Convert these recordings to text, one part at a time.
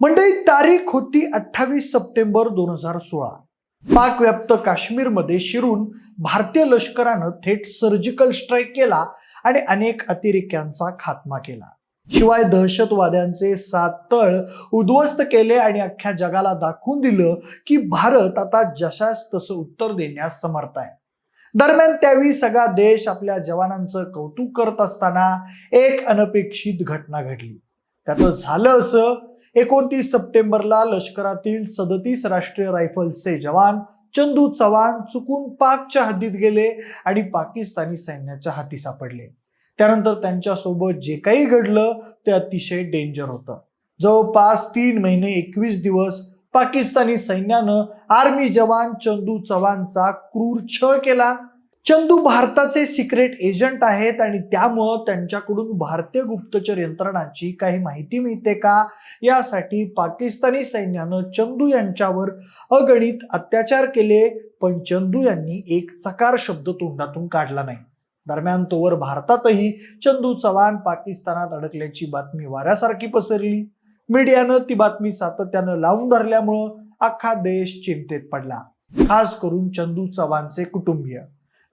मंडळी तारीख होती अठ्ठावीस सप्टेंबर दोन हजार सोळा. पाकव्याप्त काश्मीरमध्ये शिरून भारतीय लष्करानं थेट सर्जिकल स्ट्राईक केला आणि अनेक अतिरेक्यांचा खात्मा केला. शिवाय दहशतवाद्यांचे सात तळ उद्ध्वस्त केले आणि अख्ख्या जगाला दाखवून दिलं की भारत आता जशास तसं उत्तर देण्यास समर्थ आहे. दरम्यान त्यावेळी सगळा देश आपल्या जवानांचं कौतुक करत असताना एक अनपेक्षित घटना घडली. त्याचं झालं असं एकोणतीस सप्टेंबरला लष्करातील सदतीस राष्ट्रीय रायफल्सचे जवान चंदू चव्हाण चुकून पाकच्या हद्दीत गेले आणि पाकिस्तानी सैन्याच्या हाती सापडले. त्यानंतर त्यांच्यासोबत जे काही घडलं ते अतिशय डेंजर होतं. जवळपास तीन महिने एकवीस दिवस पाकिस्तानी सैन्यानं आर्मी जवान चंदू चव्हाणचा क्रूर छळ केला. चंदू भारताचे सिक्रेट एजंट आहेत आणि त्यामुळं त्यांच्याकडून भारतीय गुप्तचर यंत्रणांची काही माहिती मिळते का? यासाठी पाकिस्तानी सैन्यानं चंदू यांच्यावर अगणित अत्याचार केले पण चंदू यांनी एक चकार शब्द तोंडातून काढला नाही. दरम्यान तोवर भारतातही चंदू चव्हाण पाकिस्तानात अडकल्याची बातमी वाऱ्यासारखी पसरली. मीडियानं ती बातमी सातत्यानं लावून धरल्यामुळं अख्खा देश चिंतेत पडला. खास करून चंदू चव्हाणचे कुटुंबीय.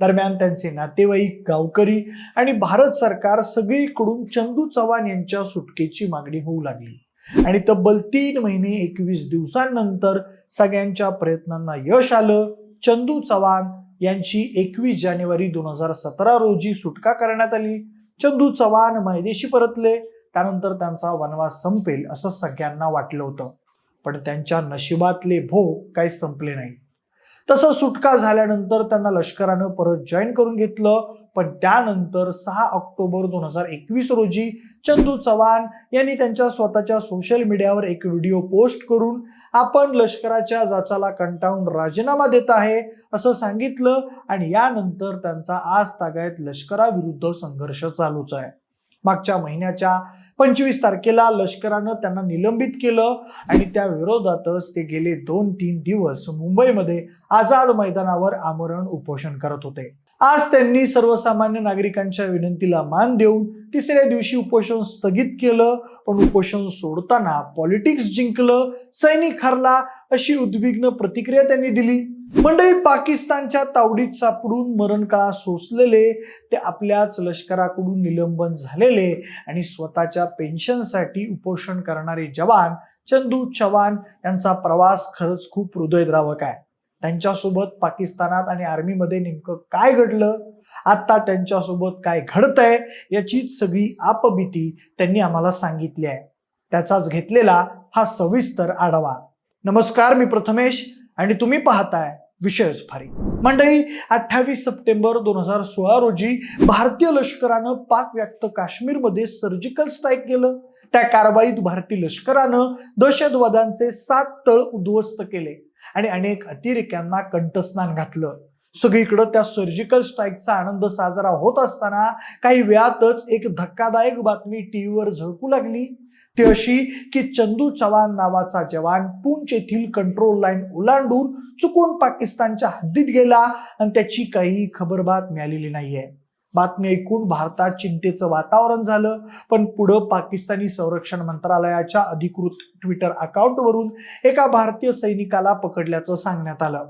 दरम्यान त्यांचे नातेवाईक गावकरी आणि भारत सरकार सगळीकडून चंदू चव्हाण यांच्या सुटकेची मागणी होऊ लागली. आणि तब्बल तीन महिने एकवीस दिवसांनंतर सगळ्यांच्या प्रयत्नांना यश आलं. चंदू चव्हाण यांची एकवीस जानेवारी दोन हजार सतरा रोजी सुटका करण्यात आली. चंदू चव्हाण मायदेशी परतले. त्यानंतर त्यांचा वनवास संपेल असं सगळ्यांना वाटलं होतं. पण त्यांच्या नशिबातले भोग काही संपले नाही तसं सुटका झाल्यानंतर त्यांना लष्करानं परत जॉईन करून घेतलं. पण त्यानंतर सहा ऑक्टोबर दोन हजार एकवीस रोजी चंदू चव्हाण यांनी त्यांच्या स्वतःच्या सोशल मीडियावर एक व्हिडिओ पोस्ट करून आपण लष्कराच्या जाचाला कंटाळून राजीनामा देत आहे असं सांगितलं. आणि यानंतर त्यांचा आज तागायत लष्कराविरुद्ध संघर्ष चालूच आहे. मागच्या महिन्याच्या पंचवीस तारखेला लष्करानं त्यांना निलंबित केलं आणि त्या विरोधातच ते गेले दोन तीन दिवस मुंबईमध्ये आझाद मैदानावर आमरण उपोषण करत होते. आज त्यांनी सर्वसामान्य नागरिकांच्या विनंतीला मान देऊन तिसऱ्या दिवशी उपोषण स्थगित केलं पण उपोषण सोडताना पॉलिटिक्स जिंकलं सैनिक हरला अशी उद्विग्न प्रतिक्रिया त्यांनी दिली. मंडळी पाकिस्तानच्या तावडीत सापडून मरणकाळा सोसलेले ते आपल्याच लष्कराकडून निलंबन झालेले आणि स्वतःच्या पेन्शनसाठी उपोषण करणारे जवान चंदू चव्हाण यांचा प्रवास खरंच खूप हृदयद्रावक आहे. त्यांच्यासोबत पाकिस्तानात आणि आर्मीमध्ये नेमकं काय घडलं? आत्ता त्यांच्यासोबत काय घडतंय? याचीच सगळी आपबीती त्यांनी आम्हाला सांगितली आहे. त्याचाच घेतलेला हा सविस्तर आढावा. नमस्कार मी प्रथमेश आणि तुम्ही पाहताय विषयच फारी मंडळी अठ्ठावीस सप्टेंबर दोन हजार सोळा रोजी भारतीय लष्करानं पाक व्याप्त काश्मीरमध्ये सर्जिकल स्ट्राईक केलं. त्या कारवाईत भारतीय लष्करानं दहशतवाद्यांचे सात तळ उद्ध्वस्त केले आणि अनेक अतिरेक्यांना कंठस्नान घातलं. सगळीकडं त्या सर्जिकल स्ट्राईकचा आनंद साजरा होत असताना काही वेळातच एक धक्कादायक बातमी टीव्हीवर झळकू लागली. ती अशी की चंदू चव्हाण नावाचा जवान पूंच येथील कंट्रोल लाईन ओलांडून चुकून पाकिस्तानच्या हद्दीत गेला आणि त्याची काही खबरबात मिळालेली नाहीये. बातमी ऐकून भारतात चिंतेचं वातावरण झालं पण पुढं पाकिस्तानी संरक्षण मंत्रालयाच्या अधिकृत ट्विटर अकाउंटवरून एका भारतीय सैनिकाला पकडल्याचं सांगण्यात आलं.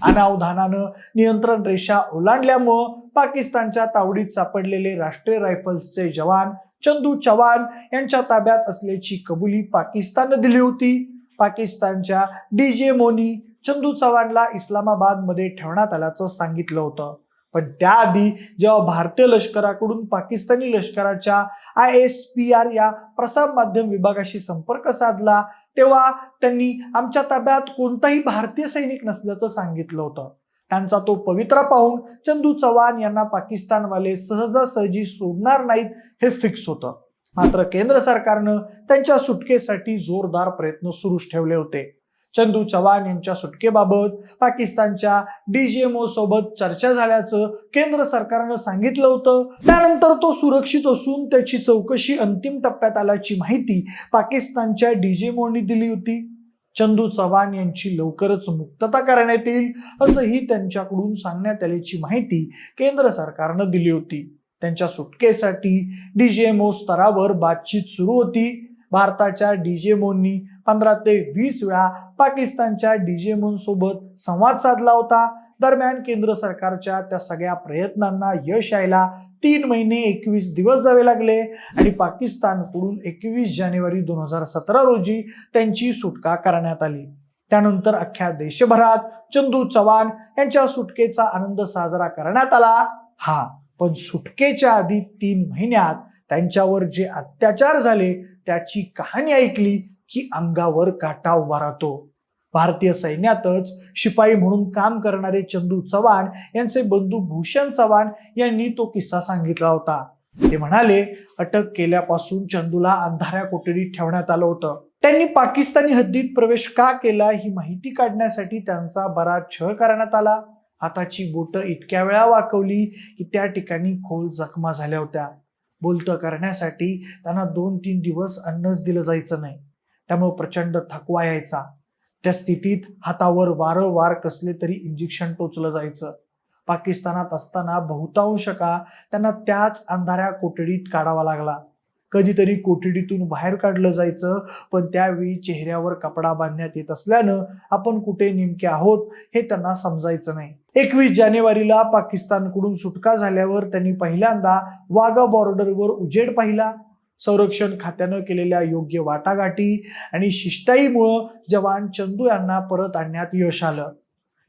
अनावधानानं नियंत्रण रेषा ओलांडल्यामुळं पाकिस्तानच्या तावडीत सापडलेले राष्ट्रीय रायफल्सचे जवान चंदू चव्हाण यांच्या ताब्यात असल्याची कबुली पाकिस्ताननं दिली होती. पाकिस्तानच्या डीजे मोनी चंदू चव्हाणला इस्लामाबादमध्ये ठेवण्यात आल्याचं सांगितलं होतं. पण त्याआधी जेव्हा भारतीय लष्कराकडून पाकिस्तानी लष्कराच्या आय एस पी आर या प्रसार माध्यम विभागाशी संपर्क साधला तेव्हा त्यांनी आमच्या ताब्यात कोणताही भारतीय सैनिक नसल्याचं सांगितलं होतं. त्यांचा तो पवित्रा पाहून चंदू चव्हाण यांना पाकिस्तानवाले सहजासहजी सोडणार नाहीत हे फिक्स होतं. मात्र केंद्र सरकारनं त्यांच्या सुटकेसाठी जोरदार प्रयत्न सुरूच ठेवले होते. चंदू चव्हाण यांच्या सुटकेबाबत पाकिस्तानच्या डीजीएमओ सोबत चर्चा झाल्याचं केंद्र सरकारनं सांगितलं होतं. त्यानंतर तो सुरक्षित असून त्याची चौकशी अंतिम टप्प्यात आल्याची माहिती पाकिस्तानच्या डीजीएमओनी दिली होती. चंदू चव्हाण यांची लवकरच मुक्तता करण्यात येईल असंही त्यांच्याकडून सांगण्यात आल्याची माहिती केंद्र सरकारनं दिली होती. त्यांच्या सुटकेसाठी डीजीएमओ स्तरावर बातचीत सुरू होती. भारताच्या डीजेमोननी पंधरा ते वीस वेळा पाकिस्तानच्या डीजेमोंसोबत संवाद साधला होता. दरम्यान केंद्र सरकारच्या त्या सगळ्या प्रयत्नांना यश यायला तीन महिने एकवीस दिवस जावे लागले आणि पाकिस्तानकडून एकवीस जानेवारी दोन हजार सतरा रोजी त्यांची सुटका करण्यात आली. त्यानंतर अख्ख्या देशभरात चंदू चव्हाण यांच्या सुटकेचा आनंद साजरा करण्यात आला. हा पण सुटकेच्या आधी तीन महिन्यात त्यांच्यावर जे अत्याचार झाले त्याची कहाणी ऐकली की अंगावर काटा उभा राहतो. भारतीय सैन्यातच शिपाई म्हणून काम करणारे चंदू चव्हाण यांचे बंधू भूषण चव्हाण यांनी तो किस्सा सांगितला होता. ते म्हणाले अटक केल्यापासून चंदूला अंधाऱ्या कोठडीत ठेवण्यात आलं होतं. त्यांनी पाकिस्तानी हद्दीत प्रवेश का केला ही माहिती काढण्यासाठी त्यांचा बराच छळ करण्यात आला. हाताची बोटं इतक्या वेळा वाकवली की त्या ठिकाणी खोल जखमा झाल्या होत्या. बोलतं करण्यासाठी त्यांना दोन तीन दिवस अन्नच दिलं जायचं नाही. त्यामुळे प्रचंड थकवा यायचा. त्या स्थितीत हातावर वारंवार कसले तरी इंजेक्शन टोचलं जायचं. पाकिस्तानात असताना बहुतांश का त्यांना त्याच अंधाऱ्या कोठडीत काढावा लागला. कधीतरी कोठडीतून बाहेर काढलं जायचं पण त्यावेळी चेहऱ्यावर कपडा बांधण्यात येत असल्यानं आपण कुठे नेमके आहोत हे त्यांना समजायचं नाही. एकवीस जानेवारीला पाकिस्तानकडून सुटका झाल्यावर त्यांनी पहिल्यांदा वाघा बॉर्डरवर उजेड पाहिला. संरक्षण खात्यानं केलेल्या योग्य वाटाघाटी आणि शिष्टाईमुळं जवान चंदू यांना परत आणण्यात यश आलं.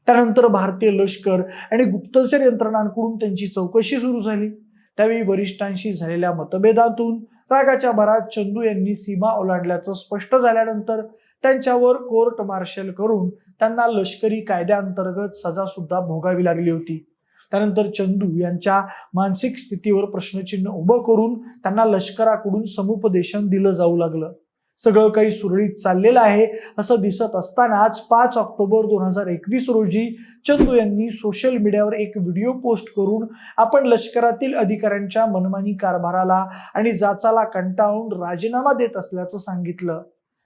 त्यानंतर भारतीय लष्कर आणि गुप्तचर यंत्रणांकडून त्यांची चौकशी सुरू झाली. त्यावेळी वरिष्ठांशी झालेल्या मतभेदातून रागाच्या भरात चंदू यांनी सीमा ओलांडल्याचं स्पष्ट झाल्यानंतर त्यांच्यावर कोर्ट मार्शल करून त्यांना लष्करी कायद्याअंतर्गत सजा सुद्धा भोगावी लागली होती. त्यानंतर चंदू यांच्या मानसिक स्थितीवर प्रश्नचिन्ह उभं करून त्यांना लष्कराकडून समुपदेशन दिलं जाऊ लागलं. सगळं काही सुरळीत चाललेलं आहे असं दिसत असतानाच पाच ऑक्टोबर दोन हजार एकवीस रोजी चंदू यांनी सोशल मीडियावर एक व्हिडिओ पोस्ट करून आपण लष्करातील अधिकाऱ्यांच्या मनमानी कारभाराला आणि जाचाला कंटाळून राजीनामा देत असल्याचं सांगितलं.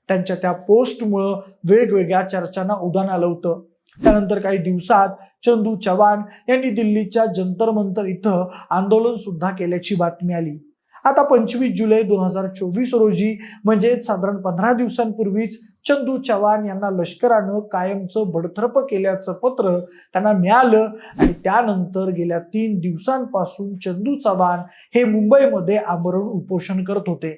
त्यांच्या त्या पोस्टमुळं वेगवेगळ्या चर्चांना उदान आलं होतं. त्यानंतर काही दिवसात चंदू चव्हाण यांनी दिल्लीच्या जंतर मंतर इथं आंदोलन सुद्धा केल्याची बातमी आली. आता पंचवीस जुलै दोन हजार चोवीस रोजी म्हणजे साधारण पंधरा दिवसांपूर्वीच चंदू चव्हाण यांना लष्करानं कायमचं बडतर्फ केल्याचं पत्र त्यांना मिळालं आणि त्यानंतर गेल्या तीन दिवसांपासून चंदू चव्हाण हे मुंबईमध्ये आमरण उपोषण करत होते.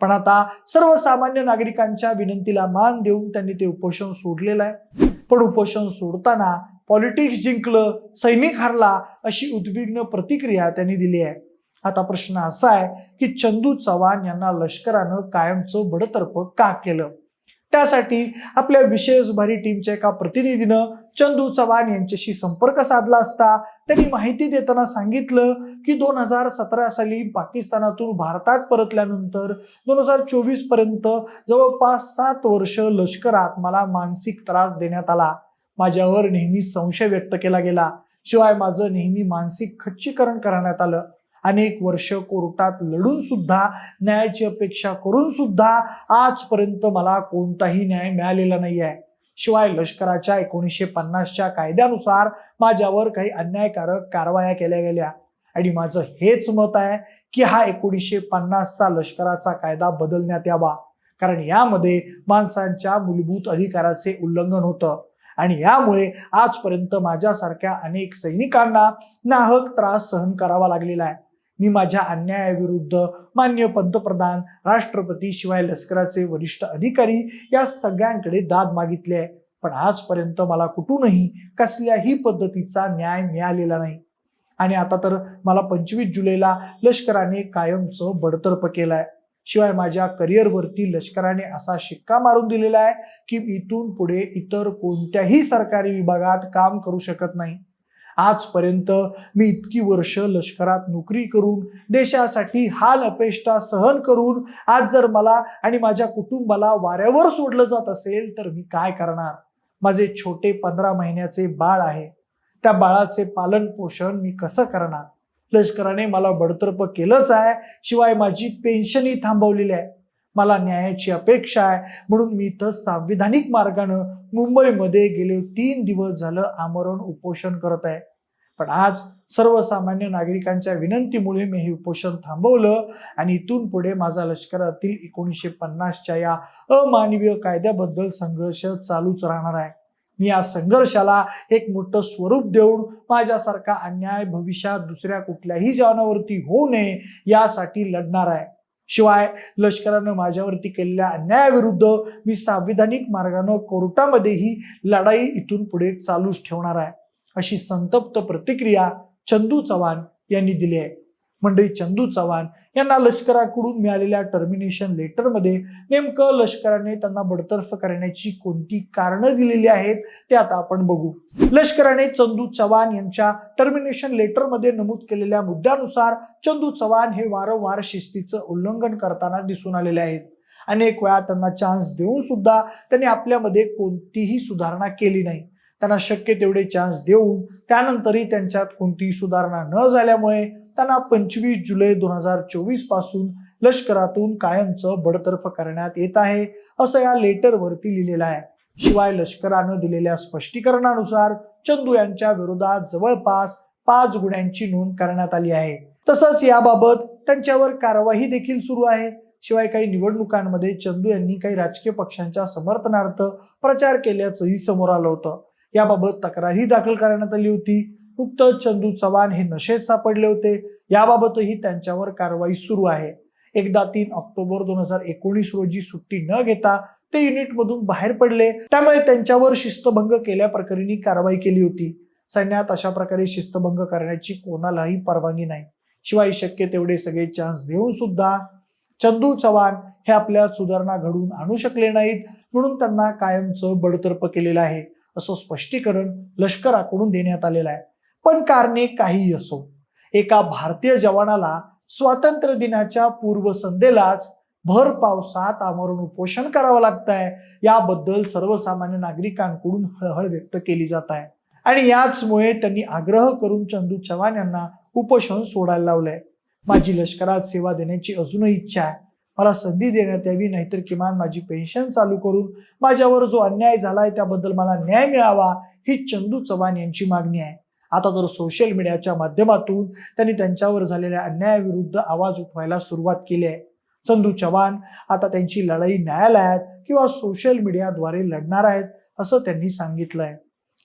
पण आता सर्वसामान्य नागरिकांच्या विनंतीला मान देऊन त्यांनी ते उपोषण सोडलेलं आहे. पण उपोषण सोडताना पॉलिटिक्स जिंकलं सैनिक हरला अशी उद्विग्न प्रतिक्रिया त्यांनी दिली आहे. आता प्रश्न असा आहे की चंदू चव्हाण यांना लष्करानं कायमचं बडतर्फ का केलं? त्यासाठी आपल्या विशेष भारी टीमच्या एका प्रतिनिधीनं चंदू चव्हाण यांच्याशी संपर्क साधला असता त्यांनी माहिती देताना सांगितलं की दोन हजार सतरा साली पाकिस्तानातून भारतात परतल्यानंतर दोन हजार चोवीसपर्यंत जवळपास सात वर्ष लष्करात मला मानसिक त्रास देण्यात आला. माझ्यावर नेहमी संशय व्यक्त केला गेला. शिवाय माझं नेहमी मानसिक खच्चीकरण करण्यात आलं. अनेक वर्ष कोर्टात लढून सुद्धा न्यायाची अपेक्षा करून सुद्धा आजपर्यंत मला कोणताही न्याय मिळालेला नाही आहे शिवाय लष्कराच्या एकोणीसशे पन्नासच्या कायद्यानुसार माझ्यावर काही अन्यायकारक कारवाया केल्या गेल्या. आणि माझं हेच मत आहे की हा एकोणीसशे पन्नासचा लष्कराचा कायदा बदलण्यात यावा. कारण यामध्ये माणसांच्या मूलभूत अधिकाराचे उल्लंघन होतं. आणि यामुळे आजपर्यंत माझ्यासारख्या अनेक सैनिकांना नाहक त्रास सहन करावा लागलेला आहे. मी माझ्या अन्यायाविरुद्ध मान्य पंतप्रधान राष्ट्रपती शिवाय लष्कराचे वरिष्ठ अधिकारी या सगळ्यांकडे दाद मागितली आहे. पण आजपर्यंत मला कुठूनही कसल्याही पद्धतीचा न्याय मिळालेला नाही. आणि आता तर मला पंचवीस जुलैला लष्कराने कायमचं बडतर्फ आहे शिवाय माझ्या करिअरवरती लष्कराने असा शिक्का मारून दिलेला आहे की इथून पुढे इतर कोणत्याही सरकारी विभागात काम करू शकत नाही. आजपर्यंत मी इतकी वर्ष लष्करात नोकरी करून देशासाठी हाल अपेष्टा सहन करून आज जर मला आणि माझ्या कुटुंबाला वाऱ्यावर सोडलं जात असेल तर मी काय करणार? माझे छोटे पंधरा महिन्याचे बाळ आहे. त्या बाळाचे पालन पोषण मी कसं करणार? लष्कराने मला बडतर्फ केलंच आहे शिवाय माझी पेन्शनही थांबवलेली आहे. मला न्यायाची अपेक्षा आहे. म्हणून मी इथं संविधानिक मार्गानं मुंबईमध्ये गेले तीन दिवस झालं आमरण उपोषण करत आहे. पण आज सर्वसामान्य नागरिकांच्या विनंतीमुळे मी हे उपोषण थांबवलं आणि इथून पुढे माझा लष्करातील एकोणीसशे पन्नासच्या या अमानवीय कायद्याबद्दल संघर्ष चालूच राहणार आहे. मी या संघर्षाला एक मोठं स्वरूप देऊन माझ्यासारखा अन्याय भविष्यात दुसऱ्या कुठल्याही जवानावरती होऊ नये यासाठी लढणार आहे. शिवाय लष्करानं माझ्यावरती केलेल्या अन्यायाविरुद्ध मी संविधानिक मार्गानं कोर्टामध्येही लढाई इथून पुढे चालूच ठेवणार आहे. अशी संतप्त प्रतिक्रिया चंदू चव्हाण यांनी दिली आहे. मंडळी चंदू चव्हाण यांना लष्कराकडून मिळालेल्या टर्मिनेशन लेटरमध्ये नेमकं लष्कराने त्यांना बडतर्फ करण्याची कोणती कारणं दिलेली आहेत ते आता आपण बघू. लष्कराने चंदू चव्हाण यांच्या टर्मिनेशन लेटरमध्ये नमूद केलेल्या मुद्द्यानुसार चंदू चव्हाण हे वारंवार शिस्तीचं उल्लंघन करताना दिसून आलेले आहेत. अनेक वेळा त्यांना चान्स देऊन सुद्धा त्यांनी आपल्यामध्ये कोणतीही सुधारणा केली नाही. त्यांना शक्य तेवढे चान्स देऊन त्यानंतरही त्यांच्यात कोणतीही सुधारणा न झाल्यामुळे त्यांना पंचवीस जुलै दोन हजार चोवीसपासून लष्करातून कायमचं बडतर्फ करण्यात येत आहे असं या लेटरवरती लिहिलेलं आहे. शिवाय लष्करानं दिलेल्या स्पष्टीकरणानुसार चंदू यांच्या विरोधात जवळपास पाच गुन्ह्यांची नोंद करण्यात आली आहे. तसंच याबाबत त्यांच्यावर कारवाई देखील सुरू आहे. शिवाय काही निवडणुकांमध्ये चंदू यांनी काही राजकीय पक्षांच्या समर्थनार्थ प्रचार केल्याचंही समोर आलं होतं. याबाबत तक्रारही दाखल करण्यात आली होती. उक्त चंदू चव्हाण हे नशेत सापडले होते. याबाबतही त्यांच्यावर कारवाई सुरू आहे. एकदा तीन ऑक्टोबर दोन हजार एकोणीस रोजी सुट्टी न घेता ते युनिटमधून बाहेर पडले. त्यामुळे त्यांच्यावर शिस्तभंग केल्याप्रकरणी कारवाई केली होती. सैन्यात अशा प्रकारे शिस्तभंग करण्याची कोणालाही परवानगी नाही. शिवाय शक्य तेवढे सगळे चान्स देऊन सुद्धा चंदू चव्हाण हे आपल्यात सुधारणा घडवून आणू शकले नाहीत. म्हणून त्यांना कायमचं बडतर्फ केलेलं आहे. असं स्पष्टीकरण लष्कराकडून देण्यात आलेलं आहे. पण कारणे काहीही असो. एका भारतीय जवानाला स्वातंत्र्य दिनाच्या पूर्वसंध्येलाच भर पावसात आमरण उपोषण करावं लागत आहे याबद्दल सर्वसामान्य नागरिकांकडून हळहळ व्यक्त केली जात आहे आणि याचमुळे त्यांनी आग्रह करून चंदू चव्हाण यांना उपोषण सोडायला लावलंय. माझी लष्करात सेवा देण्याची अजूनही इच्छा आहे. मला संधी देण्यात यावी नाहीतर किमान माझी पेन्शन चालू करून माझ्यावर जो अन्याय झालाय त्याबद्दल मला न्याय मिळावा ही चंदू चव्हाण यांची मागणी आहे. आता तर सोशल मीडियाच्या माध्यमातून त्यांनी त्यांच्यावर झालेल्या अन्यायाविरुद्ध आवाज उठवायला सुरुवात केली आहे. चंदू चव्हाण आता त्यांची लढाई न्यायालयात किंवा सोशल मीडियाद्वारे लढणार आहेत असं त्यांनी सांगितलंय.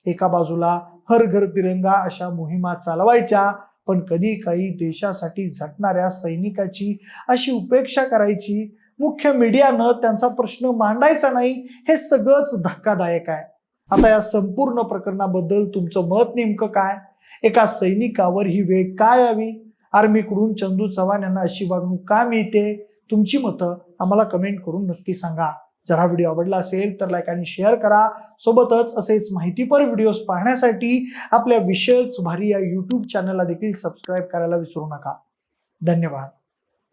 एका बाजूला हर घर तिरंगा अशा मोहिमा चालवायच्या पण कधी काही देशासाठी झटणाऱ्या सैनिकाची अशी उपेक्षा करायची मुख्य मीडियानं त्यांचा प्रश्न मांडायचा नाही हे सगळंच धक्कादायक आहे. आता या संपूर्ण प्रकरणाबद्दल तुमचं मत नेमकं काय? एका सैनिकावर ही वेळ काय यावी? आर्मीकडून चंदू चव्हाण यांना अशी वागणूक का मिळते? तुमची मतं आम्हाला कमेंट करून नक्की सांगा. जर हा व्हिडिओ आवडला असेल तर लाईक आणि शेअर करा. सोबतच असेच माहितीपर व्हिडिओज पाहण्यासाठी आपल्या विषयच भारी या यूट्यूब चॅनलला देखील सबस्क्राईब करायला विसरू नका. धन्यवाद.